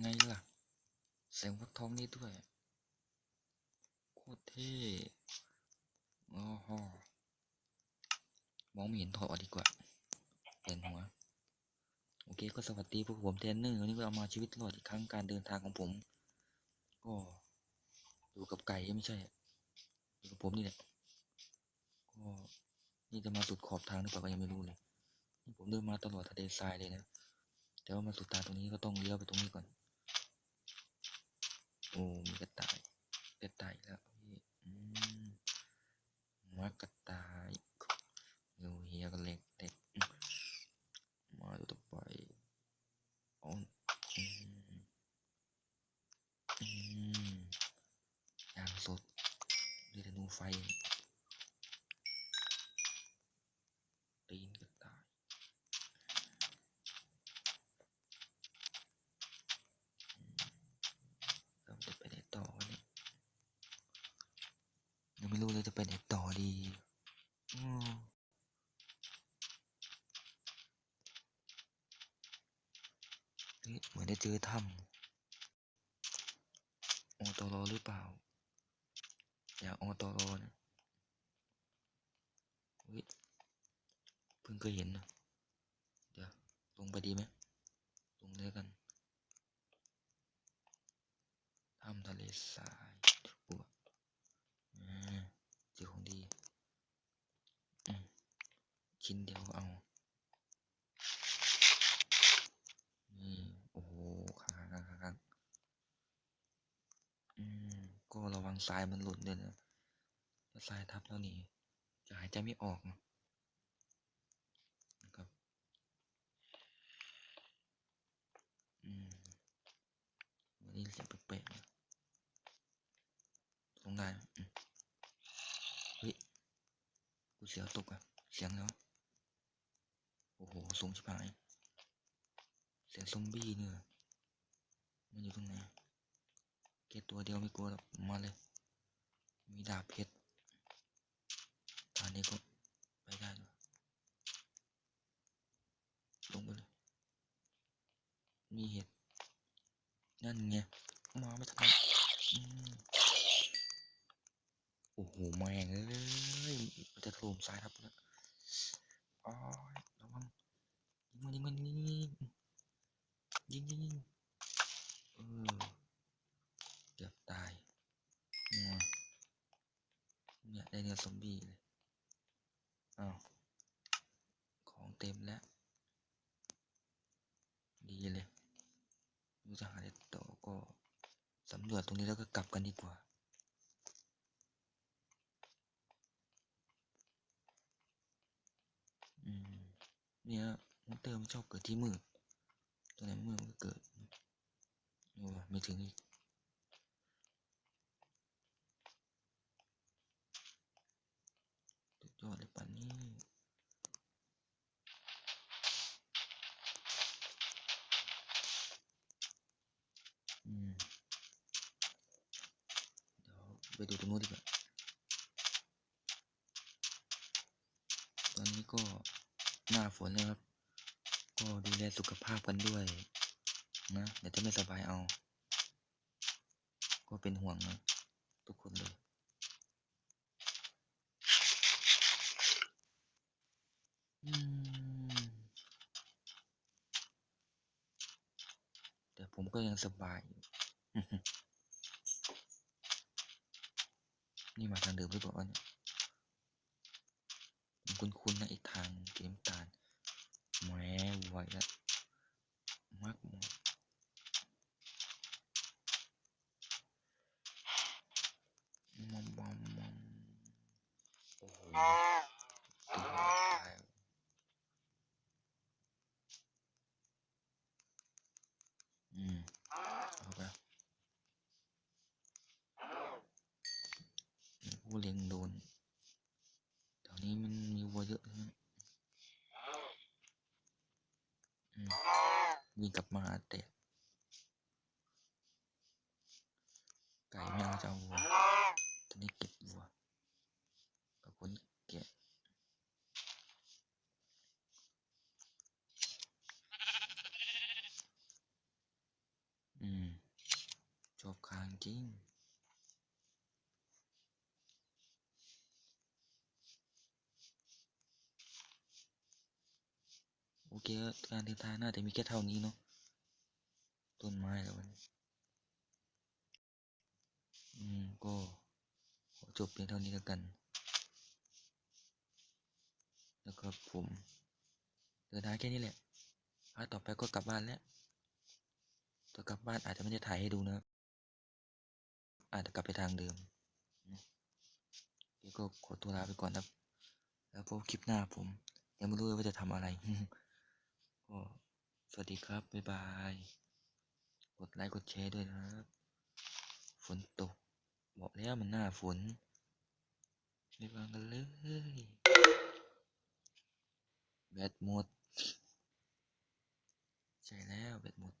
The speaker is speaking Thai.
ไงล่ะแสงฟักทองนี่ด้วย โคตรเท่โอ้โหมองไม่เห็นถอดออกดีกว่าเปลี่ยนหัว โอเคก็สวัสดีพวกผมเทรนเนอร์วันนี้ก็เอามาชีวิตรอดอีกครั้งการเดินทางของผม ก็อยู่กับไก่ไม่ใช่อยู่กับผมนี่แหละก็นี่จะมาสุดขอบทางหรือเปล่าก็ยังไม่รู้เลยนี่ผมเดินมาตลอดทะเลทรายเลยนะแต่ว่ามาสุดทางตรงนี้ก็ต้องเลี้ยวไปตรงนี้ก่อน โอ้มีกระต่ายกระต่ายแล้วพี่อืมมากระต่ายเร็วเฮียก็เล็กเล็กมาดูต่อไปอ๋ออืมอืมย่างสดด้วยธนูไฟตีนกระต่ายอืมเราจะไปไหนต่อวะเนี่ย ยังไม่รู้เลยจะไปไหนต่อดีอืมเฮ้ยเหมือนได้เจอถ้ำอตอรหรือเปล่า อยากอตอรนะเฮ้ยเพิ่งเคยเห็นนะเดี๋ยวลงไปดีไหมลงเลยกันถ้ำทะเลทรายปัวอ่า เจอของดีอืมชิ้นเดียวเอานี่โอ้โหข้างข้างข้างอืมก็ระวังทรายมันหล่นด้วยนะถ้าทรายทับแล้วนี่จะหายใจไม่ออกนะครับอืมวันนี้เสียงแปลกๆนะลงได้ไหมอืมเฮ้ย กูเสียวตกอะเสียงแล้วโอ้โหสูงชิบหาย เสียงซอมบี้เนี่ยมันอยู่ตรงไหนแค่ตัวเดียวไม่กลัวหรอกมาเลย มีดาบเพชรทางนี้ก็ไปได้ด้วยลงไปเลย มีเห็ด นั่นไง มาไม่ทันโอ้โห แม่งเอ้ย มันจะถล่มทรายทับแล้วอ้อยระวังยิงมันยิงมันยิงยิงยิงยิงเออเกือบตายงัวเนี่ยได้เนื้อซอมบี้เลยอ้าวของเต็มแล้ว ดีเลยดูจะหาได้ต่อก็สำรวจตรงนี้แล้วก็กลับกันดีกว่า เนี่ยมอนเตอร์มันชอบเกิดที่มืดตัวไหนมืดมันก็เกิดโอ้ไม่ถึงอีกสุดยอดเลยป่านนี้เดี๋ยวไปดูตรงนู้นดีกว่าตอนนี้ก็ หน้าฝนแล้วครับ ก็ดูแลสุขภาพกันด้วย นะเดี๋ยวจะไม่สบายเอา ก็เป็นห่วงนะทุกคนเลยแต่ผมก็ยังสบายอยู่นี่มาทางเดิมหรือเปล่าวะเนี่ย มันคุ้นๆนะอีกทางเกมตาลแหมไหวแล้วมากมากมอมมอมมอมโอ้โหตีหัวตายอืมเอาไปผู้เล็งดนแถวนี้มันมีวัวเยอะนะ อืมวิ่งกลับมาแต่ไก่ไม่เอาจะเอาวัวตอนนี้เก็บวัวกับคนแกะอืม ริง โอเค ก็การเดินทางน่าจะมีแค่เท่านี้เนาะต้นไม้แล้วมันอืมก็จบเพียงเท่านี้แล้วกัน แล้วก็ผมเดินทางแค่นี้แหละพาต่อไปก็กลับบ้านแล้วตอนกลับบ้านอาจจะไม่ได้ถ่ายให้ดูนะ อาจจะกลับไปทางเดิมนะเดี๋ยวก็ขอตัวลาไปก่อนครับ แล้วพบคลิปหน้าผม ยังไม่รู้ว่าจะทำอะไร ก็สวัสดีครับ บ๊ายบาย กดไลค์กดแชร์ด้วยนะครับ ฝนตกบอกแล้วมันหน้าฝนไม่ฟังกันเลย แบตหมด ใช่แล้วแบตหมด